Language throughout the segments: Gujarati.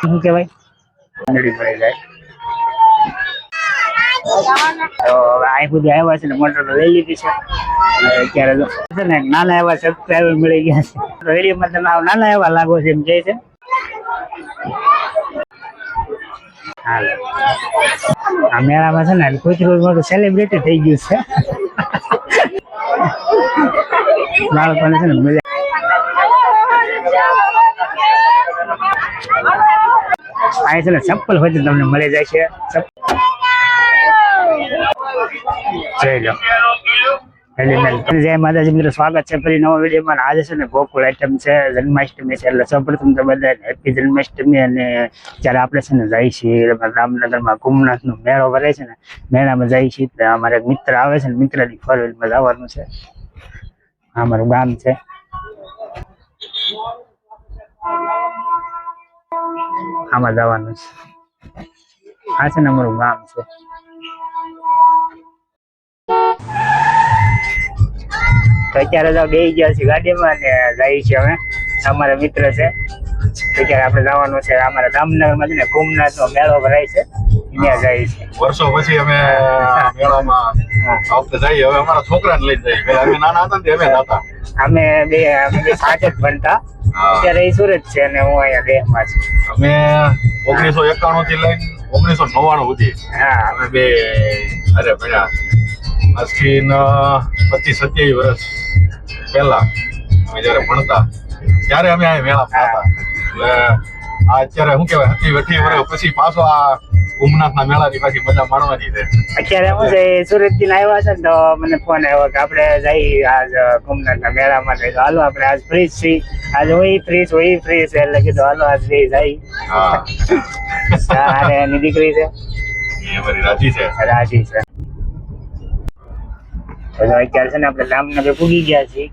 શું કહેવાય? પડી જાય મોટર લઈ લીધી છે. ને એવા સબસ્ક્રાઈબર મળી ગયા છે. રેડિયોમાં તમે આવા નાના એવા લાગો છે એમ કહે છે. આ મેળામાં છે ને કૂતરું મોટું સેલિબ્રિટી થઈ ગયું છે. બાળકોને છે ને મજા આ છે ને ચપ્પલ હોય તમને મળી જાય છે. જોઈ સ્વાગત છે ફરી નવા વિડીયોમાં. આજે છે ને ગોકુળ આઈટમ છે, જન્માષ્ટમી છે. એટલે સૌપ્રથમ તો બધા હેપી જન્માષ્ટમી અને જ્યારે આપણે છે ને જાય છીએ રામનગરમાં કુમનાથનો મેળો ભરે છે ને, મેળામાં જાય છીએ એટલે અમારે મિત્ર આવે છે ને, મિત્રની ફોર વ્હીલમાં જવાનું છે. અમારું ગામ છે. આમાં જવાનું છે. આ છે ને અમારું ગામ છે. તો અત્યારે તો બે ગયા છે ગાડીમાં ને જાય છે અમે. અમારા મિત્ર છે. અત્યારે આપણે જવાનું છે અમારા જામનગરમાં છે ને કુમનાથ નો મેળો ભરાય છે. ત્યાં જાય છે. વર્ષો પછી અમે મેળામાં આ વખતે જઈએ. હવે અમારા છોકરાને લઈને જઈએ. અમે નાના હતા ને અમે જતા અમે બે અમે સાથે જ ભણતા હા. અત્યારે એ સુરત છે અને હું અહીંયા દેહમાં છું. અમે ઓગણીસો એકાણું થી લઈને ઓગણીસો નવ્વાણું સુધી હા. અમે બે અરે ભણ્યા. આજથી પચીસ સત્યાવીસ વર્ષ પહેલા અમે જયારે ભણતા ત્યારે અમે આ મેળા હતા એટલે આ અત્યારે શું કહેવાય હતી અઠી વર્ષ પછી પાછો આ કુંભનાથના મેળાની પાછી મજા માણવાની છે. અત્યારે હું છે સુરતથી આવ્યા છે તો મને ફોન આવ્યો કે આપણે જઈ આજ ગુમનાથના મેળામાં જઈ. તો હાલો આપણે આજ ફ્રી છીએ. આજ હોય ફ્રી છું એ ફ્રી છે એટલે કીધું હાલો આજ જઈ જઈ. હા. અને એની દીકરી છે? રાજી છે. રાજી છે. અત્યારે છે ને આપણે રામનગર પૂગી ગયા છીએ.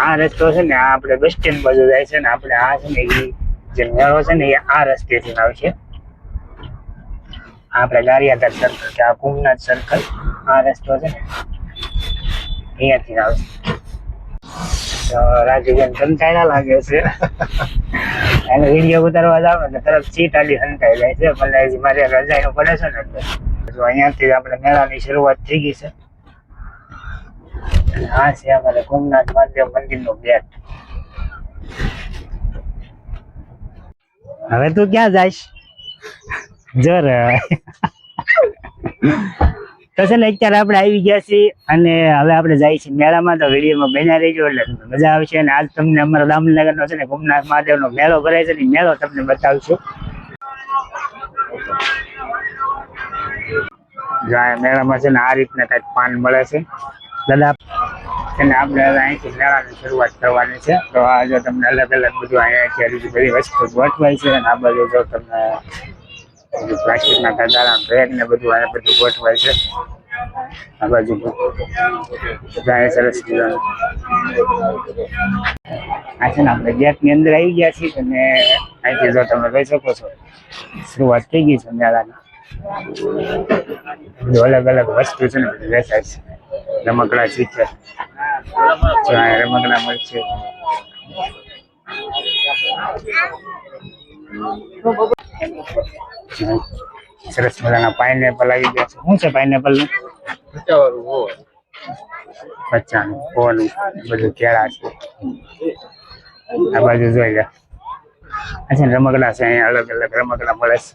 આ રસ્તો છે ને આ આપણે બસ સ્ટેન્ડ બાજુ જાય છે ને આપણે આ છે ને એ જે મેળો છે ને એ આ રસ્તેથી આવશે આપણે ગારિયાધાર સર્કલ કે આ કુમનાથ સર્કલ આ રસ્તો છે ને, અહીંયાથી આવશે. રાજુબેન કંટાળા લાગે છે. એને વીડિયો ઉતારવા જાવ ને તરત સીટ આલી હંતાઈ જાય છે. ભલે મારે રજાઈનું પડે છે ને એટલે. જો અહીંયાથી આપણે મેળાની શરૂઆત થઈ ગઈ છે. આ છે અમારે સોમનાથ મહાદેવ મંદિરનો ગેટ હવે તું ક્યાં જઈશ? જર. તો છે ને અત્યારે આપણે આવી ગયા છીએ અને હવે આપણે જાય છીએ મેળામાં. તો વિડીયોમાં બન્યા રહીજો એટલે મજા આવશે. અને આજ તમને અમારા રામનગરનો છે ને ગુમનાથ મહાદેવનો મેળો ભરાય છે ને મેળો તમને બતાવશું. જો મેળામાં છે ને આ રીતના કંઈક પાન મળે છે. દાદા અને આપણે હવે અહીંથી મેળાની શરૂઆત કરવાની છે. તો આ જો તમને અલગ અલગ બધું અહીંયા બધી વસ્તુ ગોઠવાય છે અને આ બધું જો તમને બધું પ્લાસ્ટિકના દાદા બેગ ને બધું આ બધું ગોઠવાય છે. આ બાજુ બધા સરસ. આ છે ને આપણે ગેટની અંદર આવી ગયા છીએ અને અહીંથી જો તમે કહી શકો છો, શરૂઆત થઈ ગઈ છે મેળાની. અલગ અલગ વસ્તુ છે ને બધી વેચાય છે. રમકડા ચિત્ર રમકડા મળશે. સરસ મજાના પાઇનેપલ આવી ગયા છે. શું છે પાઇનેપલનું? બચ્ચાનું ફોનું બધું કેળા છે. આ બાજુ જોઈ લે. અચ્છા છે રમકડા છે અહીંયા અલગ અલગ રમકડા મળે છે.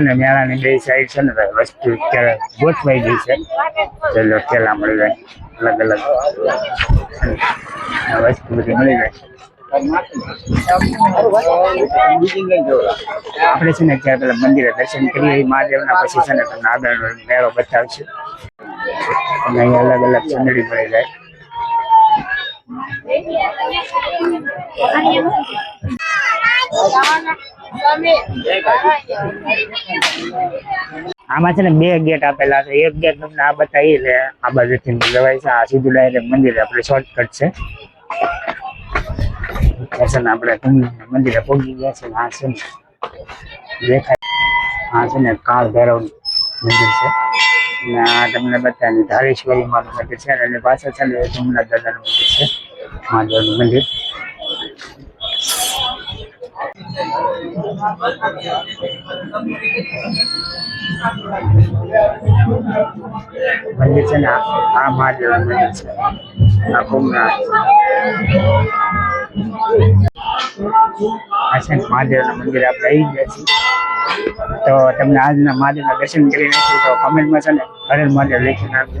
ને મેળાની બે સાઈડ છે ને ભાઈ વસ્તુ ગોઠવાઈ ગઈ છે. ચલો કેલા મળી જાય. અલગ અલગ. મળી જાય. આપણે છે ને અત્યારે પેલા મંદિરે દર્શન કરીએ મહાદેવના પછી છે ને તમને આગળનો મેળો બતાવશું. અને અહીંયા અલગ અલગ ચંદડી મળી જાય. આમાં છે ને બે ગેટ આપેલા છે. એક ગેટ તમને આ બતાવી એટલે આ બાજુથી જવાય છે. આ સીધું ડાયરેક્ટ મંદિરે આપણે શોર્ટકટ છે. આ છે ને આપણે કુંભના મંદિરે પહોંચી ગયા છે ને આ છે ને દેખાય. આ છે ને કાળ ભૈરવ મંદિર છે. અને આ તમને બતાવી ધારેશ્વરી માનું મંદિર છે. અને એની પાછળ છે ને એ સોમનાથ દાદાનું મંદિર છે. મહાદેવનું મંદિર. મંદિર છે ને આ મહાદેવ મંદિર છે. આ ભૂમનાથ આ મહાદેવના મંદિર. આપણે આવી ગયા છીએ તો તમને આજના મહાદેવના દર્શન કરી નાખ્યું તો કમેન્ટમાં છે ને હરે મહાદેવ લખી નાખજો.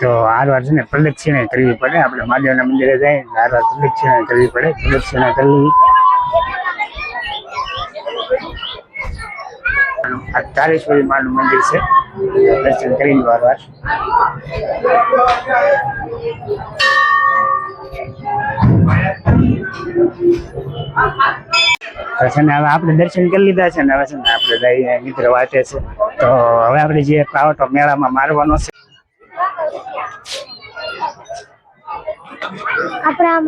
તો આ વાર છે ને પ્રદક્ષિણા કરવી પડે. આપણે મહાદેવના મંદિરે જાય આ વાર પ્રદક્ષિણા કરવી પડે. પ્રદક્ષિણા કરવી. આ તારેશ્વરી માનું મંદિર છે. દર્શન કરીને વાર વાર તો છે ને હવે આપણે દર્શન કરી લીધા છે ને હવે છે ને આપણે જઈએ મિત્ર વાંચે છે. તો હવે આપણે જે પાવટો મેળામાં મારવાનો છે. આપણે આમ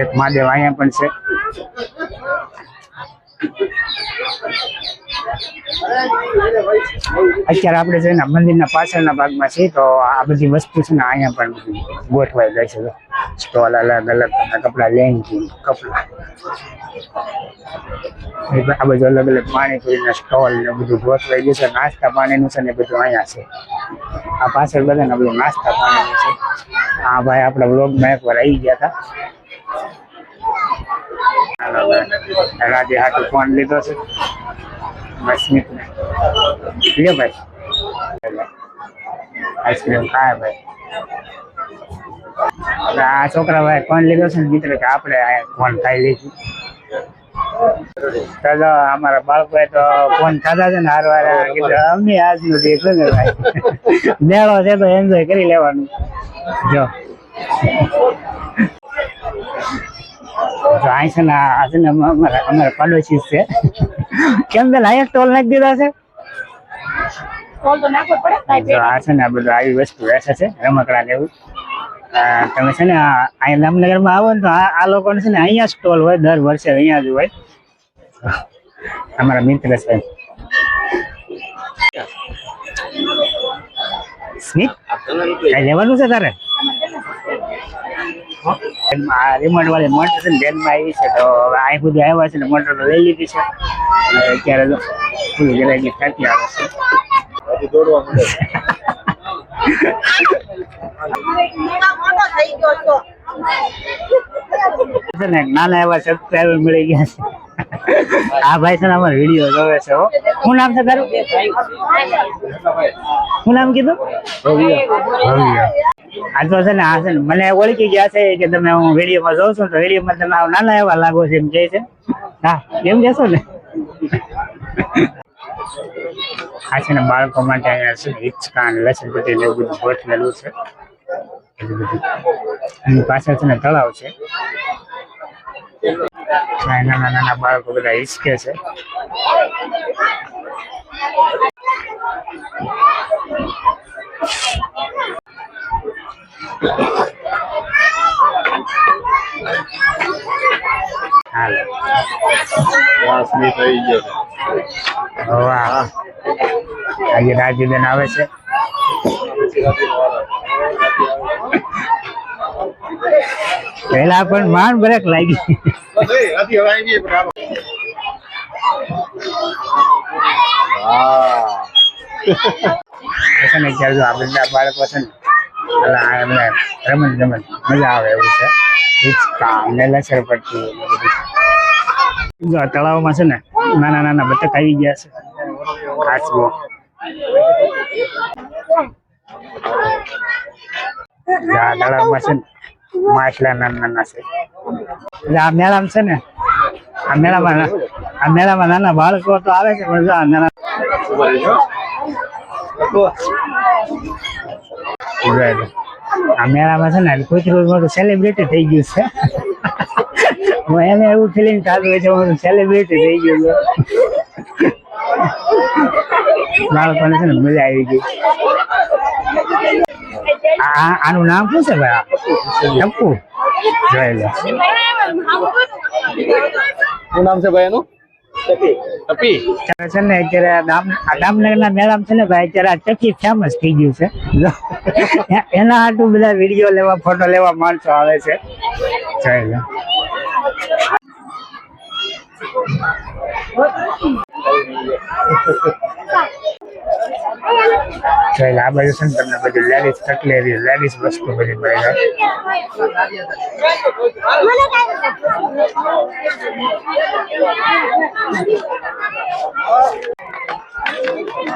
એક મહાદેવ અહીંયા પણ છે. અત્યારે આપણે છે ને મંદિરના પાછળના ભાગમાં છીએ, તો આ બધી વસ્તુ છે ને અહીંયા પણ ગોઠવાઈ ગઈ છે. સ્ટોલ અલગ અલગ કપડા લેંગી કપડા. આ બધું અલગ અલગ પાણીપુરીના સ્ટોલ ને બધું ગોઠવાઈ ગયું છે. નાસ્તા પાણીનું છે ને બધું અહીંયા છે. આ પાછળ બધાને બધું નાસ્તા પાણીનું છે. હા ભાઈ આપણા વ્લોગમાં એકવાર આવી ગયા હતા. રાજે હાટુ ફોન લીધો છે. સ્મિત ને. ભાઈ? આઈસ્ક્રીમ ખાય ભાઈ. હવે આ છોકરા ભાઈ ફોન લીધો છે ને મિત્ર કે આપણે ફોન ખાઈ લઈશું. જો અમારા બાળકોએ તો ફોન ખાધા છે ને હાર વાર કીધું, અમે આજનું દેખો ને ભાઈ. મેળો છે તો એન્જોય કરી લેવાનું. જો. અહીં છે ને, આ છે ને અમારા અમારા પાડોશી છે. કેમ બેન અહીંયા સ્ટોલ નાખી દીધા છે? જો આ છે ને આ બધું આવી વસ્તુ વેચે છે રમકડા લેવું તમે છે ને અહીંયા રામનગરમાં આવો ને તો આ લોકોને છે ને અહીંયા સ્ટોલ હોય દર વર્ષે અહીંયા જ હોય. અમારા મિત્ર છે. સ્મિત કઈ લેવાનું છે તારે? રિમોટ વાળી મોટર છે ને બેનમાં આવી છે તો અહીં સુધી આવ્યા છે ને મોટર તો લઈ લીધી છે. અને અત્યારે તો ફૂલ ગેરેજની થતી આવે છે. દોડવા મળે નાના એવા સબસ્ક્રાઈબર મળી ગયા છે. આ ભાઈ છે અમારો વીડિયો જોવે છે શું નામ છે તારું? શું નામ કીધું? આ તો છે ને, આ મને ઓળખી ગયા છે કે તમે હું વિડીયોમાં જોઉં છું, તો વિડીયોમાં તમે નાના એવા લાગો છે એમ કહે છે. હા એમ કહેશો ને? આ છે ને, બાળકો માટે અહીંયા છે હિચકા અને લસણ એવું બધું ગોઠવેલું છે. એની પાછળ છે ને, તળાવ છે. નાના નાના બાળકો બધા હિચકે છે. વાહ સ્મિત ગયો. વાહ. આજે રાજીબેન આવે છે. પેલા પણ માન બ્રેક લાગી. હા. છે ને ત્યારે જો બધા બાળકો છે ને. એમને રમત ગમત મજા આવે એવું છે. તળાવમાં છે ને, નાના નાના બતક આવી ગયા છે. કાચબો તળાવમાં છે ને, માછલા નાના નાના છે. આ મેળામાં છે ને, આ મેળામાં આ મેળામાં નાના બાળકો તો આવે છે નાના. આ મેળામાં છે ને કોઈથી રોજ મારું સેલિબ્રિટી થઈ ગયું છે. હું એને એવું ફિલિંગ થતું હોય છે મારું સેલિબ્રિટી થઈ ગયું છે. બાળકોને છે ને મજા આવી ગઈ. આનું નામ શું છે ભાઈ? ટપ્પુ જોઈ લો. શું નામ છે ભાઈ એનું? ટપી છે ને અત્યારે આ દામ મેળામાં છે ને ભાઈ અત્યારે આ ચકી ફેમસ થઈ ગયું છે. એના હાટું બધા વીડિયો લેવા ફોટો લેવા માણસો આવે છે. લો જોઈ લો આ બાજુ છે ને તમને બધી લેડીઝ કટલેરી લેડીઝ વસ્તુ બધી મળે છે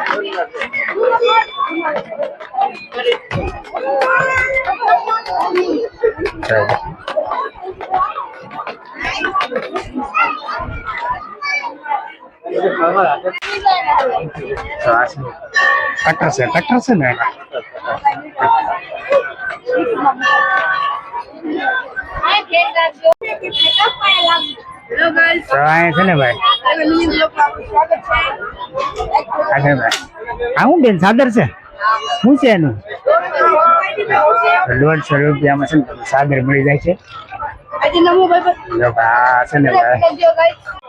જોઈ લો. તો આ છે. કટર છે કટર તો અહીંયા છે ને ભાઈ? ભાઈ. આ હું બેન સાદર છે? શું છે એનું? દોઢસો રૂપિયામાં છે ને સાદર મળી જાય છે. છે ને ભાઈ.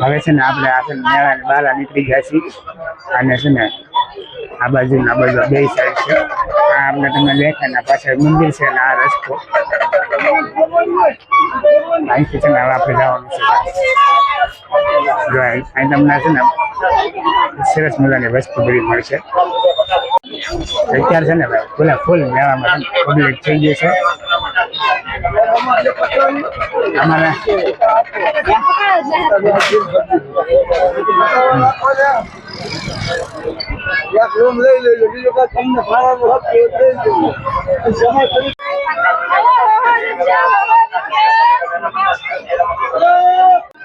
હવે છે ને આપણે આ છે ને મેળાની બહાર નીકળી ગયા છીએ. અને છે ને આ બાજુ આ બાજુ બે સાઈડ છે. આ આપણે તમને દેખાય પાછળ મંદિર છે ને આ રસ્તો. અહીંથી છે ને હવે આપણે જવાનું છે. જો અહીં તમને છે ને સરસ મજાની વસ્તુ બધી મળશે. અત્યારે છે ને ભાઈ ફૂલે ફૂલ મેળામાં પબ્લિક થઈ ગયું છે. અમારે એક રૂમ લઈ લેજો બીજું કાંઈ તમને ભાડાનું હતું એ લઈ લેજો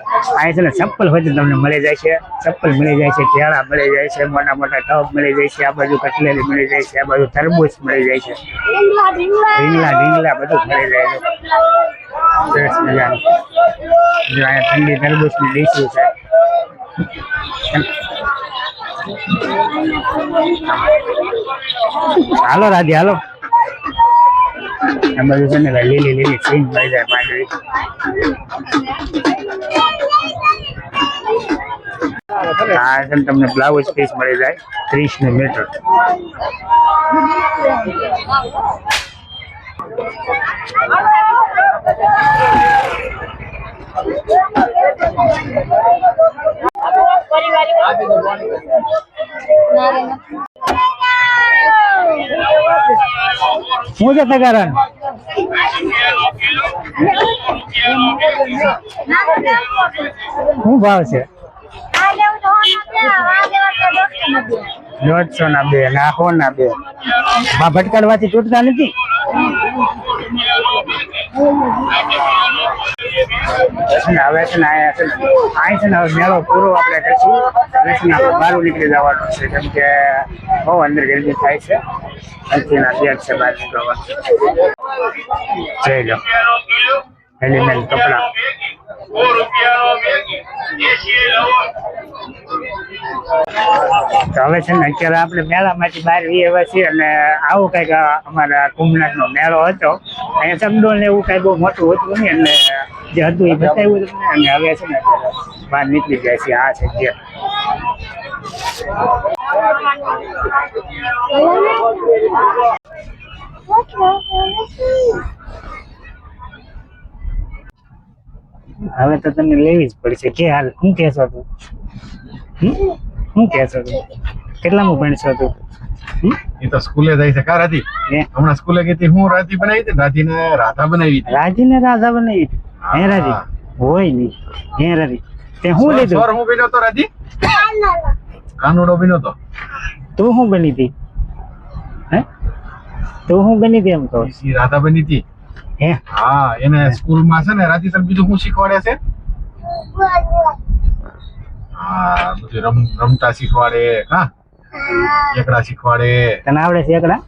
સમય કરી અહીં છે ને ચપ્પલ હોય તો તમને મળી જાય છે. ચપ્પલ મળી જાય છે, કેળા મળી જાય છે, મોટા મોટા ટબ મળી જાય છે, આ બાજુ કટલેરી મળી જાય છે, આ બાજુ તરબૂચ મળી જાય છે. ઢીંગલા ઢીંગલા બધું મળી જાય છે. સરસ મજાનું. જો અહીંયા ઠંડી તરબૂચની ડીશું છે. હાલો રાધી, હાલો. આ બધું છે ને લીલી લીલી સિંગ મળી જાય માંડવી આ છે તમને બ્લાઉઝ પીસ મળી જાય, ત્રીસનું મીટર શું છે તગારણ શું ભાવ છે? દોઢસો ના બે નાખો ના બે. ભટકાડવાથી તૂટતા નથી? ને હવે છે ને અહીંયા છે અહીં છે ને હવે મેળો પૂરો આપણે કરીશું. હવે છે ને બહાર નીકળી જવાનું છે, કેમ કે બહુ અંદર ગરમી થાય છે. અહીંથી ના છે બહાર નીકળવાનું. જઈ લો. એલિમેન્ટ કપડા. તો હવે છે ને અત્યારે આપણે મેળામાંથી બહાર વી આવ્યા છીએ અને આવું કંઈક અમારા કુંભનાથનો મેળો હતો. અહીંયા ચમડોળ ને એવું કાંઈ બહુ મોટું હતું નહીં અને જે હતું એ બતાવ્યું હતું અને હવે છે ને અત્યારે બહાર નીકળી જાય છે આ છે જે. હવે તો તમને લેવી જ પડશે. કે હાલ શું કહેશો તું? હું શું કહેશો તું? કેટલામાં ભણશો તું? એ તો સ્કૂલે જાય છે. કા રાધી? હમણાં સ્કૂલે ગઈ હું રાધી બનાવી હતી? રાધીને રાધા બનાવી હતી. રાજીને રાજા બનાવી હે. રાજી હોય નહીં. હે રાજી તે હું લીધું? સ્વર હું બીનો તો રાધી? કાનુડો બીનો તો તું શું બની હતી? હે? તું શું બની હતી એમ કહો. રાધા બની હતી. હે? હા એને સ્કૂલમાં છે ને રાજી સર બીજું શું શીખવાડે છે? હા બધું રમ રમતા શીખવાડે હા? એકડા શીખવાડે. તને આવડે છે એકડા?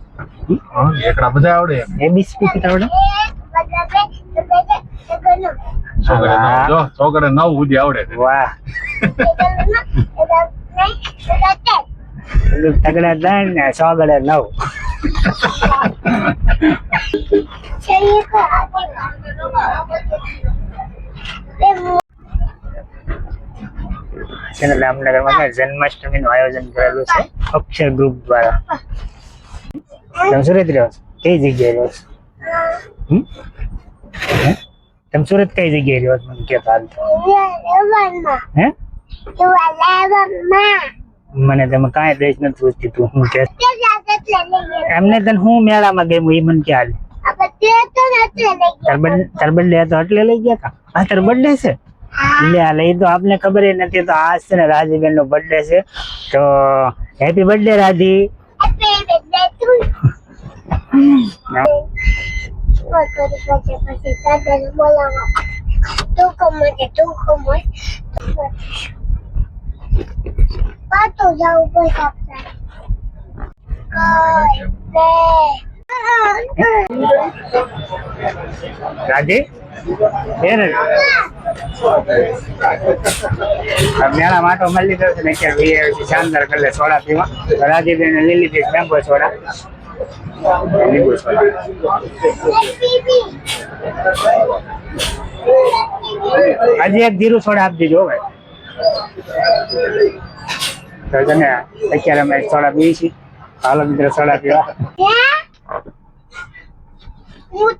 હા, એકડા બધા આવડે એમ. એબીસીડી આવડે છોકરે નવ. જો ચોગડે નવ સુધી આવડે છે. વાહ. પેલું તગડા ત્રણ ને સો ગળે નવ છે ને રામનગરમાં છે ને જન્માષ્ટમીનું આયોજન કરેલું છે અક્ષર ગ્રુપ દ્વારા તમે સુરત રહ્યો છો કઈ જગ્યાએ રહ્યો છો હમ? હે? તમે સુરત કઈ જગ્યાએ રહ્યો છો મને કહેતા હાલ તો. હે મને તમે કાંઈ દેશ નથી પૂછતી તું હું કે એમને તને હું મેળામાં ગયું? એ મને ખ્યાલ તાર બર્થડે હતો એટલે લઈ ગયા તા? આ તાર બર્થડે છે? લે આ લઈ તો આપને ખબર નથી તો આજ છે ને રાજીબેન નો બર્થડે છે. તો હેપી બર્થડે રાજી રાજી બેન મેળા માટો મળી ગયો છે ને અત્યારે વી આવી છે શાનદાર કલર સોડા પીવા. તો રાજીબેન ને લીલી પીસ મેંગો સોડા. લીંબુ સોડા. આજે એક જીરું સોડા આપી દીધો ભાઈ. તો છે ને, અત્યારે અમે સોડા પીવી છીએ. હાલો મિત્રો, સોડા પીવા. હું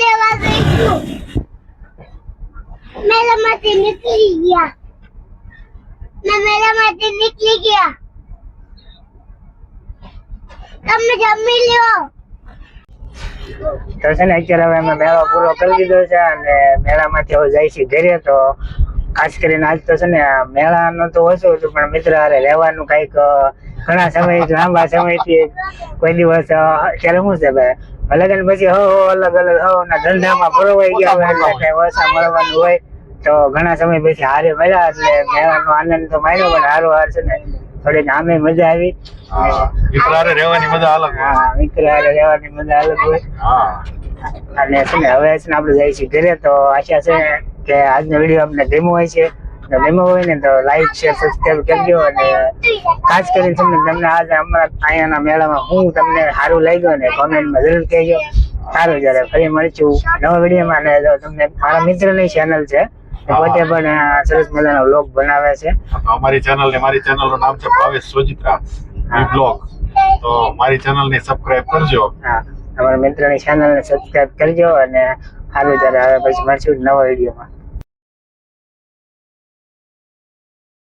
લેવા ગઈ છું. મેળામાંથી નીકળી ગયા. મેં મેળામાંથી નીકળી ગયા. તમે જમી લ્યો. તો છે ને અત્યારે હવે અમે મેળો પૂરો કરી દીધો છે અને મેળામાંથી હવે જાય છે ઘરે. તો ખાસ કરીને આજ તો છે ને મેળાનું તો ઓછું હતું, પણ મિત્ર હારે રહેવાનું કંઈક ઘણા સમય લાંબા સમયથી કોઈ દિવસ અત્યારે શું છે ભાઈ? લગ્ન પછી હો હો, અલગ અલગ, હો, ના ધંધામાં પરોવાઈ ગયા હોય એટલે કઈ ઓછા મળવાનું હોય. તો ઘણા સમય પછી હારે મળ્યા એટલે મેળાનો આનંદ તો માન્યો પણ હારો હાર છે ને. થોડીક આમે મજા આવી. હા, મિત્ર હારે રહેવાની મજા અલગ હોય. હા મિત્ર હારે રહેવાની મજા અલગ હોય. અને છે ને હવે છે ને આપણે જઈએ છીએ ઘરે તો આશા છે કે આજનો વીડિયો આપને ગમ્યો હોય છે. તો ગમ્યો હોય ને તો લાઈક શેર સબસ્ક્રાઈબ કરજો. અને ખાસ કરીને તમને તમને આજે અમારા અહીંયાના મેળામાં હું તમને સારું લાગ્યો ને કોમેન્ટમાં જરૂર કહેજો. સારું જ્યારે ફરી મળીશું નવા વિડીયોમાં. અને તમને મારા મિત્રની ચેનલ છે પોતે પણ સરસ મજાનો બ્લોગ બનાવે છે. અમારી ચેનલ ને મારી ચેનલનું નામ છે ભાવેશ સોજિત્રા બ્લોગ તો મારી ચેનલ ને સબસ્ક્રાઇબ કરજો. હા. અમારા મિત્રની ચેનલને સબસ્ક્રાઇબ કરજો અને સારું ત્યારે હવે પછી મળશું નવા વિડીયોમાં